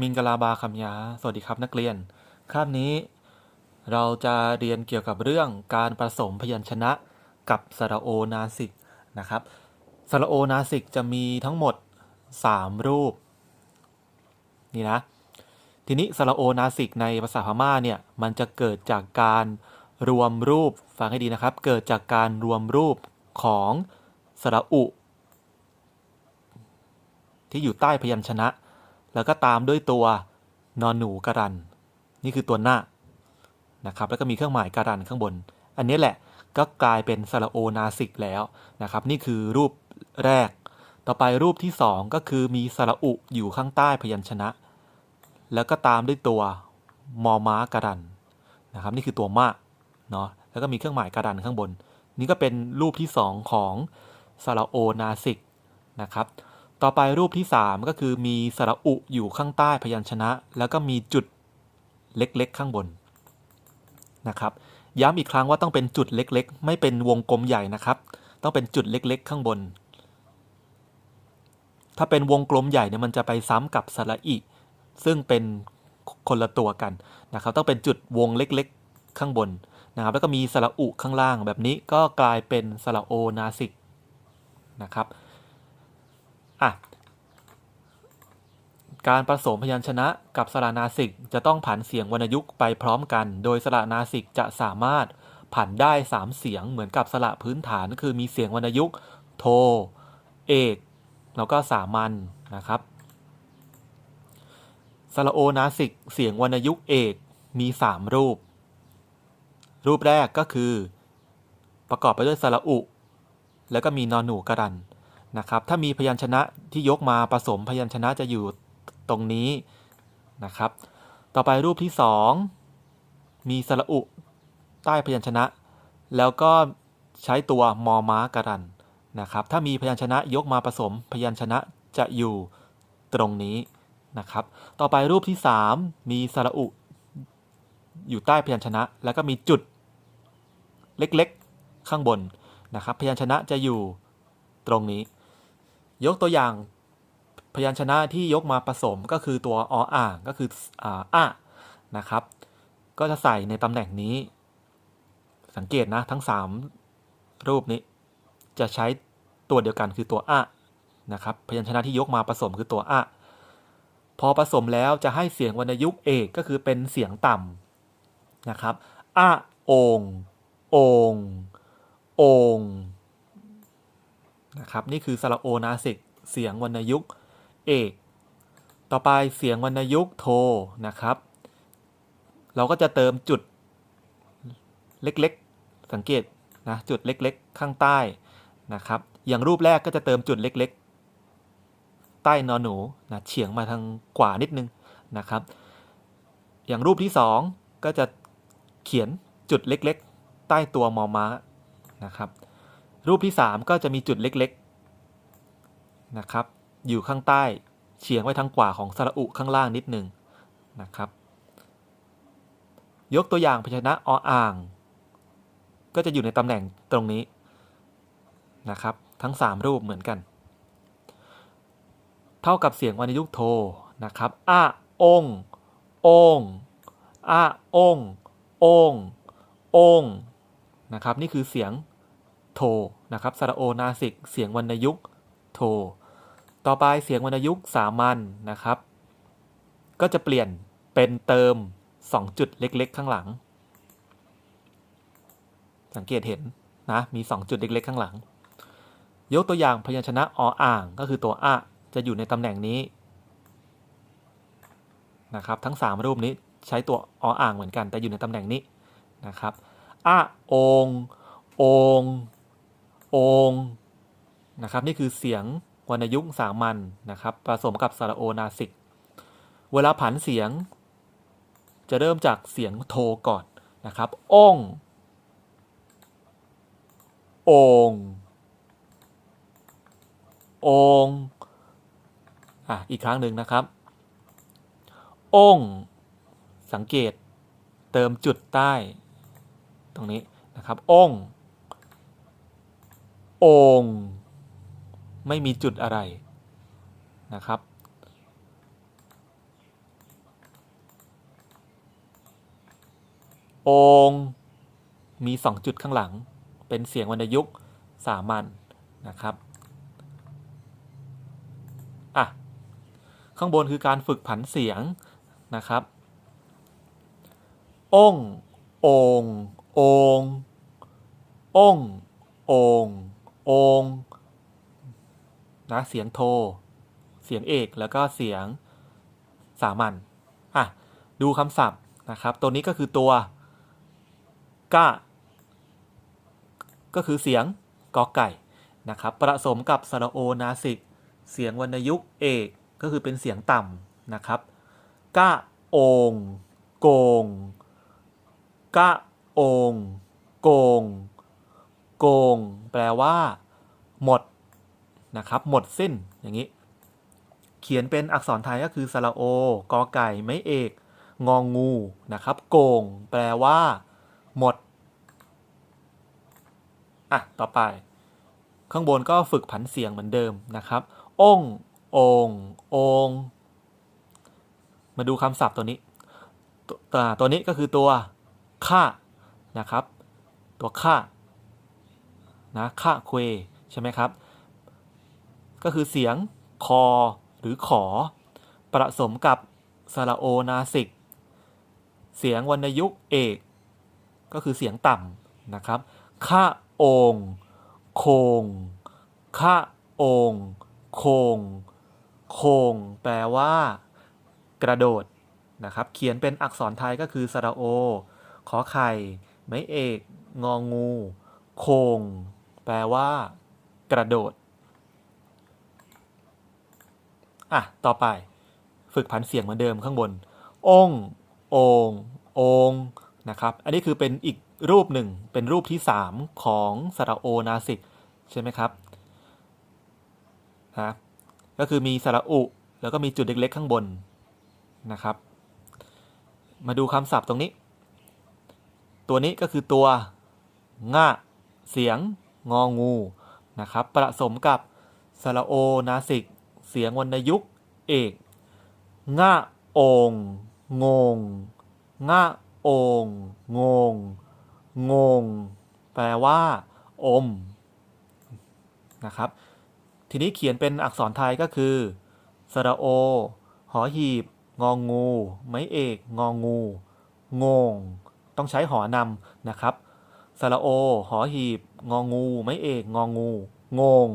มิงกลาบาคำยา สวัสดีครับนักเรียนคาบนี้เราจะเรียนเกี่ยวกับเรื่องการผสมพยัญชนะกับสระโอนาสิกนะครับ สระโอนาสิกจะมีทั้งหมด 3 รูป นี่นะ ทีนี้สระโอนาสิกในภาษาพม่าเนี่ย มันจะเกิดจากการรวมรูป ฟังให้ดีนะครับ เกิดจากการรวมรูปของสระอุ ที่อยู่ใต้พยัญชนะ แล้วก็ตามด้วยตัวนอนหนูกรัน นี่คือตัวหน้านะครับ แล้วก็มีเครื่องหมายการันข้างบน อันนี้แหละก็กลายเป็นสระโอนาสิกแล้วนะครับ นี่คือรูปแรก ต่อไปรูปที่ 2 ก็คือมีสระอุอยู่ข้างใต้พยัญชนะ แล้วก็ตามด้วยตัวมอม้าการันนะครับ นี่คือตัวมะเนาะแล้วก็มีเครื่องหมายการันข้างบน นี่ก็เป็นรูปที่ 2 ของสระโอนาสิกนะครับ ต่อไปรูปที่ 3 ก็คือมีสระอุอยู่ข้างใต้พยัญชนะ แล้วก็มีจุดเล็กๆข้างบนนะครับ ย้ำอีกครั้งว่าต้องเป็นจุดเล็กๆ ไม่เป็นวงกลมใหญ่นะครับ ต้องเป็นจุดเล็กๆ ข้างบน ถ้าเป็นวงกลมใหญ่เนี่ยมันจะไปซ้ำกับสระอิ ซึ่งเป็นคนละตัวกันนะครับ ต้องเป็นจุดวงเล็กๆ ข้างบนนะครับ แล้วก็มีสระอุข้างล่างแบบนี้ก็กลายเป็นสระโอนาสิกนะครับ อะการผสมพยัญชนะกับสระนาสิกจะต้องผันเสียงวรรณยุกต์ไปพร้อมกัน โดยสระนาสิกจะสามารถผันได้ 3 เสียงเหมือนกับสระพื้นฐานคือมีเสียงวรรณยุกต์โท เอก แล้วก็สามัญนะครับสระโอนาสิกเสียงวรรณยุกต์เอกมี 3 รูป รูปแรกก็คือ ประกอบไปด้วยสระอุ แล้วก็มีนอนหนูกรัน นะครับ ถ้ามีพยัญชนะที่ยกมาผสมพยัญชนะจะอยู่ตรงนี้นะครับ ต่อไปรูปที่ 2 มีสระอุใต้พยัญชนะ แล้วก็ใช้ตัวมอม้าการันนะครับ ถ้ามีพยัญชนะยกมาผสมพยัญชนะจะอยู่ตรงนี้นะครับ ต่อไปรูปที่ 3 มีสระอุ อยู่ใต้พยัญชนะ แล้วก็มีจุดเล็กๆข้างบนนะครับ พยัญชนะจะอยู่ตรงนี้ ยกตัวอย่างพยัญชนะที่ยกมาผสมก็คือตัวออ่างก็คืออ่าอะนะครับ ก็จะใส่ในตำแหน่งนี้ สังเกตนะทั้ง 3 รูปนี้ จะใช้ตัวเดียวกันคือตัวอะนะครับ พยัญชนะที่ยกมาผสมคือตัวอะพอผสมแล้วจะให้เสียงวรรณยุกต์เอกก็คือเป็นเสียงต่ำนะครับอะโองโองโอง นะครับนี่คือสระโอนาสิกเสียงวรรณยุกต์เอกต่อไปเสียงวรรณยุกต์โทนะครับ เราก็จะเติมจุดเล็กๆ สังเกตนะจุดเล็กๆ ข้างใต้นะครับ อย่างรูปแรกก็จะเติมจุดเล็กๆ ใต้นอนหนูนะเฉียงมาทางขวานิดนึงนะครับ อย่างรูปที่ 2 ก็จะเขียนจุดเล็กๆ ใต้ตัวมอม้านะครับ รูปที่ 3 ก็จะมีจุดเล็กๆนะครับอยู่ข้างใต้เฉียงไว้ทางขวาของสระอุข้างล่างนิดหนึ่งนะครับ ยกตัวอย่างพยัญชนะออ่าง ก็จะอยู่ในตำแหน่งตรงนี้นะครับ ทั้ง 3 รูปเหมือนกัน เท่ากับเสียงวรรณยุกโทนะครับอะององอะองององนะครับ นี่คือเสียง โทนะครับสระโอนาสิก เสียงวรรณยุกต์โท ต่อไปเสียงวรรณยุกต์สามัญนนะครับ ก็จะเปลี่ยนเป็นเติม 2 จุดเล็กๆ ข้างหลัง สังเกตเห็นนะมี 2 จุดเล็กๆ ข้างหลัง ยกตัวอย่างพยัญชนะออ่างก็คือตัวอะจะอยู่ในตำแหน่งนี้นะครับทั้ง 3 รูปนี้ใช้ตัวออ่างเหมือนกันแต่อยู่ในตำแหน่งนี้นะครับอะอง อง องนะครับนี่คือเสียงวรรณยุกต์สามัญนนะครับผสมกับสระโอนาสิก เวลาผันเสียง จะเริ่มจากเสียงโทก่อนนะครับองององอะอีกครั้งหนึ่งนะครับองสังเกตเติมจุดใต้ ตรงนี้นะครับอง โอ่งไม่มีจุดอะไรนะครับองมีสองจุดข้างหลัง เป็นเสียงวรรณยุกสามัญนนะครับ อะ ข้างบนคือการฝึกผันเสียงนะครับ ององององององ องนะเสียงโท เสียงเอกแล้วก็เสียงสามัญอะดูคำศัพท์นะครับ ตัวนี้ก็คือตัวกะก็คือเสียงกอไก่นะครับผสมกับสระโอนาสิก เสียงวรรณยุกต์เอกก็คือเป็นเสียงต่ำนะครับกะโองโกงกะโองโกง โกง แปลว่า หมดนะครับ หมดสิ้นอย่างนี้ เขียนเป็นอักษรไทยก็คือสระโอกอไก่ไม้เอก งองงูนะครับ โกง แปลว่า หมดอะต่อไป ข้างบนก็ฝึกผันเสียงเหมือนเดิมนะครับองององมาดูคำศัพท์ตัวนี้ตตัวนี้ก็คือตัวค่านะครับ ตัวค่า นะค่าเควใช่ไหมครับ ก็คือเสียงคอหรือขอผสมกับสระโอนาสิก เสียงวรรณยุกต์เอก ก็คือเสียงต่ำนะครับค่าองโคงค่าองโคง โคง แปลว่า กระโดดนะครับ เขียนเป็นอักษรไทยก็คือสระโอ ขอไข่ ไม้เอก งองู โคง แปลว่า กระโดด อะ ต่อไป ฝึกผันเสียงเหมือนเดิมข้างบน องององนะครับ อันนี้คือเป็นอีกรูปหนึ่ง เป็นรูปที่ 3 ของสระโอนาสิก ใช่ไหมครับนะก็คือมีสระอุ แล้วก็มีจุดเล็กๆข้างบนนะครับ มาดูคำศัพท์ตรงนี้ ตัวนี้ก็คือตัวงะเสียง งองู นะครับผสมกับสระโอนาสิก เสียงวรรณยุกต์เอกงะโองงงงะโองงง งง แปลว่า อม นะครับ ทีนี้เขียนเป็นอักษรไทยก็คือ สระโอ หอหีบ งองงู ไม้เอก งองงู งง ต้องใช้หอนำนะครับ สระโอ หอหีบ งองู ไม้เอก งองู งง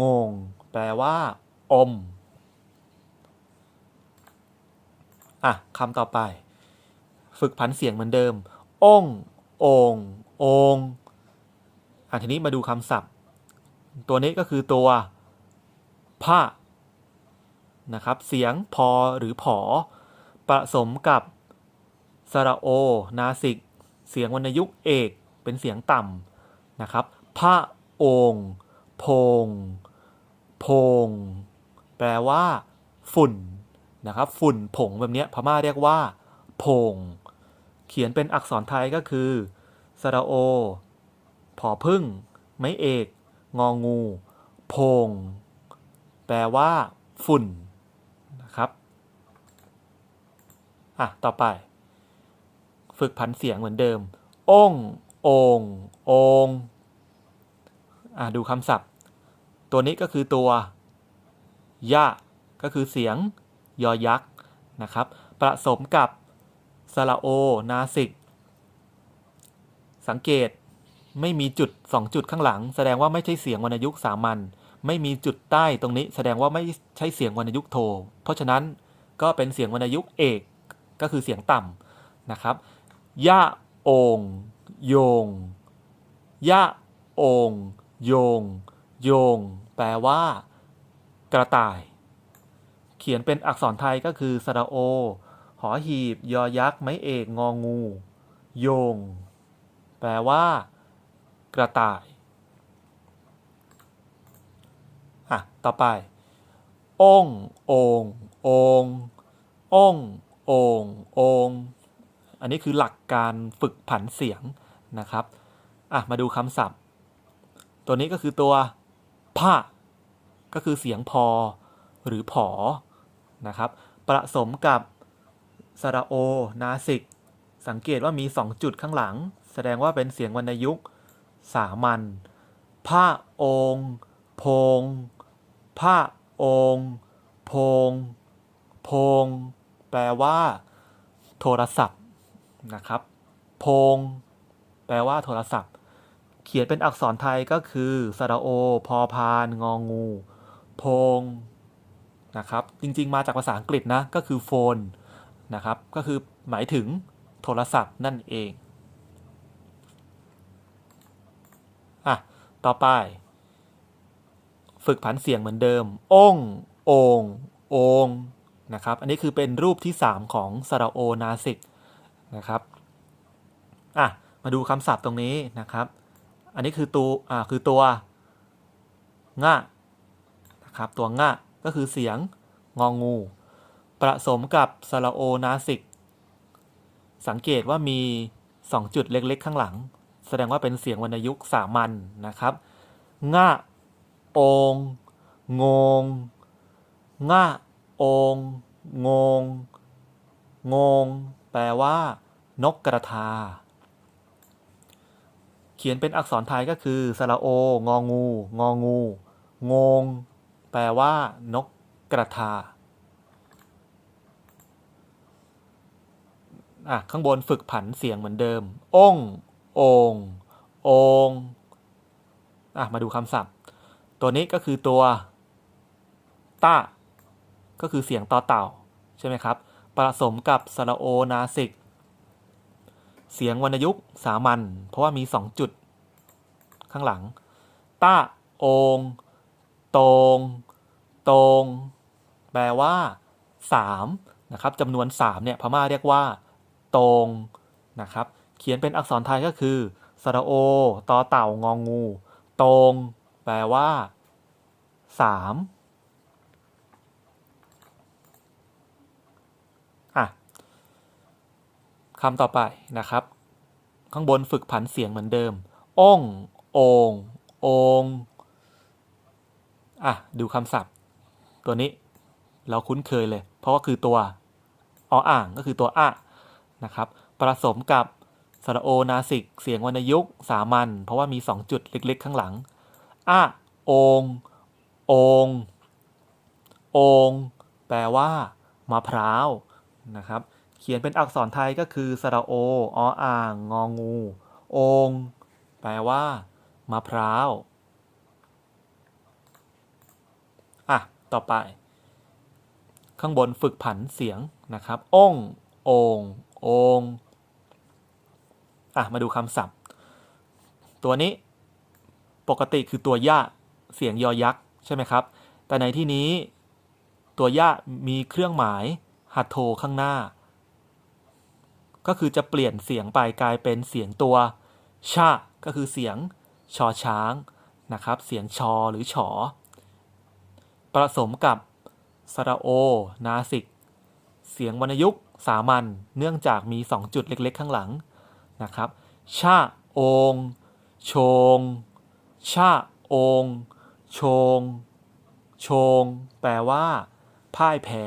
งง แปลว่า อม อะคำต่อไป ฝึกผันเสียงเหมือนเดิมองององอะทีนี้มาดูคำศัพท์ ตัวนี้ก็คือตัวผ้านะครับ เสียงพอหรือผอ ผสมกับสระโอ นาสิก เสียงวรรณยุกต์เอก เป็นเสียงต่ำนะครับผ้าโองโพงพง แปลว่า ฝุ่นนะครับ ฝุ่นผงแบบนี้พม่าเรียกว่าพง เขียนเป็นอักษรไทยก็คือสระโอ ผอพึ่ง ไม้เอก งองู พง แปลว่า ฝุ่นนะครับ อะ ต่อไป ฝึกผันเสียงเหมือนเดิม อง โองโองอะดูคำศัพท์ ตัวนี้ก็คือตัว ยะ ก็คือเสียง ยอยักษ์นะครับผสมกับสระโอ นาสิก สังเกตไม่มีจุด 2 จุดข้างหลัง แสดงว่าไม่ใช่เสียงวรรณยุกต์สามัญไม่มีจุดใต้ตรงนี้แสดงว่าไม่ใช่เสียงวรรณยุกต์โท เพราะฉะนั้นก็เป็นเสียงวรรณยุกต์เอกก็คือเสียงต่ำนะครับยะโอง โยง ยะ โองโยง โยง แปลว่า กระต่าย เขียนเป็นอักษรไทยก็คือสระโอ หอหีบ ยอยักษ์ ไม้เอก งองู โยง แปลว่า กระต่าย อะ ต่อไปองโองององององ อันนี้คือหลักการฝึกผันเสียง นะครับอะมาดูคำศัพท์ ตัวนี้ก็คือตัวผ้าก็คือเสียงพอหรือผอนะครับผสมกับสระโอ นาสิก สังเกตว่ามีสองจุดข้างหลัง แสดงว่าเป็นเสียงวรรณยุกต์สามัญพระองค์พงพระองค์พงพง แปลว่า โทรศัพท์นะครับพง แปลว่าโทรศัพท์ เขียนเป็นอักษรไทยก็คือสระโอ พอพาน งองูพงนะครับ จริง ๆ มาจากภาษาอังกฤษนะ ก็คือโฟนนะครับ ก็คือหมายถึงโทรศัพท์นั่นเอง อะ ต่อไป ฝึกผันเสียงเหมือนเดิม องโองโองนะครับ อันนี้คือเป็นรูปที่ 3 ของสระโอนาสิกนะครับ อะ มาดูคำศัพท์ตรงนี้นะครับ อันนี้คือตัวอ่าคือตัวง่ะนะครับตัวง่ะก็คือเสียงงองู ประสมกับสระโอนาสิก สังเกตว่ามี 2 จุดเล็กๆ ข้างหลัง แสดงว่าเป็นเสียงวรรณยุกต์สามัญนนะครับง่ะองงงง่ะองงงงง แปลว่า นกกระทา ขียนเป็นอักษรไทยก็คือสระโอ งองู งองู งง แปลว่า นกกระทาอะข้างบนฝึกผันเสียงเหมือนเดิมองโองโองอะมาดูคำศัพท์ ตัวนี้ก็คือตัวตาก็คือเสียงต่อเต่า ใช่ไหมครับ ผสมกับสระโอนาสิก เสียงวรรณยุกต์สามัญเพราะว่ามี2จุดข้างหลังตาโองตงตงแปลว่า3นะครับจำนวน3เนี่ยพม่าเรียกว่าตงนะครับ เขียนเป็นอักษรไทยก็คือสระโอตอเต่างองูตงแปลว่า 3 อะ คำต่อไปนะครับ ข้างบนฝึกผันเสียงเหมือนเดิม อ้งโองโองอะ ดูคำศัพท์ ตัวนี้เราคุ้นเคยเลย เพราะว่าคือตัวออ่างก็คือตัวอะนะครับผสมกับสระโอนาสิก เสียงวรรณยุกต์สามัญเพราะว่ามี 2 จุดเล็ก ๆ ข้างหลังอะโองโองโองแปลว่ามะพร้าวนะครับ ขียนเป็นอักษรไทยก็คือ สระโอ ออ่าง งองู โองแปลว่า มะพร้าว อะ ต่อไป ข้างบนฝึกผันเสียงนะครับอ้งโองโองอะ มาดูคำศัพท์ ตัวนี้ปกติคือตัวย่าเสียงยอยักษ์ ใช่ไหมครับ แต่ในที่นี้ ตัวย่ามีเครื่องหมายหัตโทข้างหน้า ก็คือจะเปลี่ยนเสียงไปกลายเป็นเสียงตัวชะก็คือเสียงชอช้างนะครับ เสียงชอหรือฉอผสมกับสระโอ นาสิก เสียงวรรณยุกต์สามัญเนื่องจากมี 2 จุดเล็ก ๆ ข้างหลังนะครับชะโองชงชะโองชง ชง แปลว่าพ่ายแพ้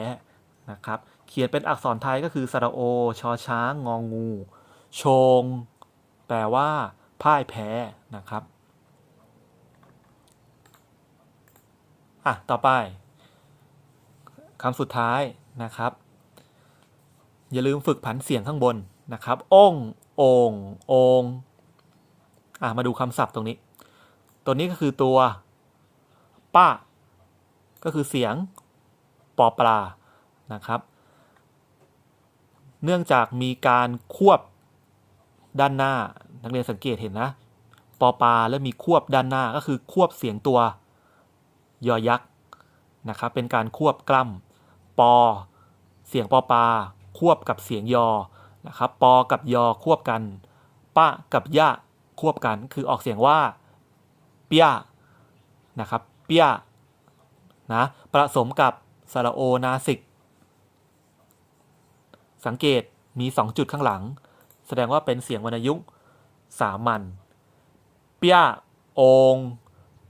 นะครับ เขียนเป็นอักษรไทยก็คือสระโอ ชอช้าง งองู ชง แปลว่า พ่ายแพ้นะครับ อะ ต่อไปคำสุดท้ายนะครับ อย่าลืมฝึกผันเสียงข้างบนนะครับองโองโองอะมาดูคำศัพท์ตรงนี้ ตัวนี้ก็คือตัวป้าก็คือเสียงปอปลานะครับ เนื่องจากมีการควบด้านหน้า นักเรียนสังเกตเห็นนะ ปอปาแล้วมีควบด้านหน้าก็คือควบเสียงตัวยอยักษ์นะครับเป็นการควบกล้ำปอ เสียงปอปา ควบกับเสียงยอนะครับปอกับยอควบกันปะกับยะควบกันคือออกเสียงว่าเปียนะครับเปียนะผสมกับสระโอนาสิก สังเกตมี 2 จุดข้างหลัง แสดงว่าเป็นเสียงวรรณยุกต์สามัญเปียอง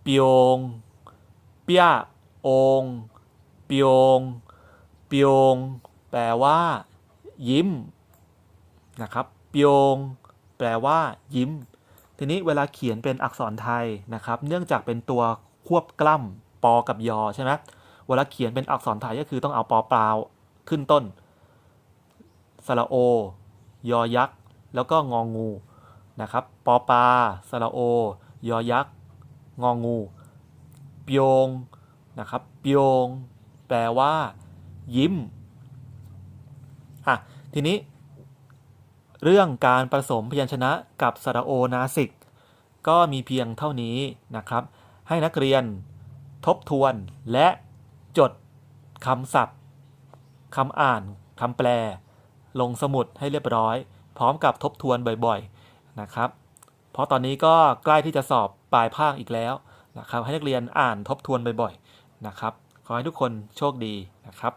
เปียงเปียองเปียงเปียงแปลว่า ยิ้มนะครับเปปยงแปลว่า ยิ้ม ทีนี้เวลาเขียนเป็นอักษรไทยนะครับ เนื่องจากเป็นตัวควบกล้ำปอกับยอใช่ไหมเวลาเขียนเป็นอักษรไทยก็คือต้องเอาปอเปล่าขึ้นต้น สระโอ ยอยักษ์ แล้วก็งองูนะครับปอปลาสระโอ ยอยักษ์ งองูปยงนะครับปยงแปลว่า ยิ้มอะทีนี้ เรื่องการผสมพยัญชนะกับสระโอนาสิก ก็มีเพียงเท่านี้นะครับ ให้นักเรียนทบทวนและจดคำศัพท์คำอ่านคำแปล ลงสมุดให้เรียบร้อย พร้อมกับทบทวนบ่อยๆนะครับ เพราะตอนนี้ก็ใกล้ที่จะสอบปลายภาคอีกแล้วนะครับ ให้นักเรียนอ่านทบทวนบ่อยๆนะครับ ขอให้ทุกคนโชคดีนะครับ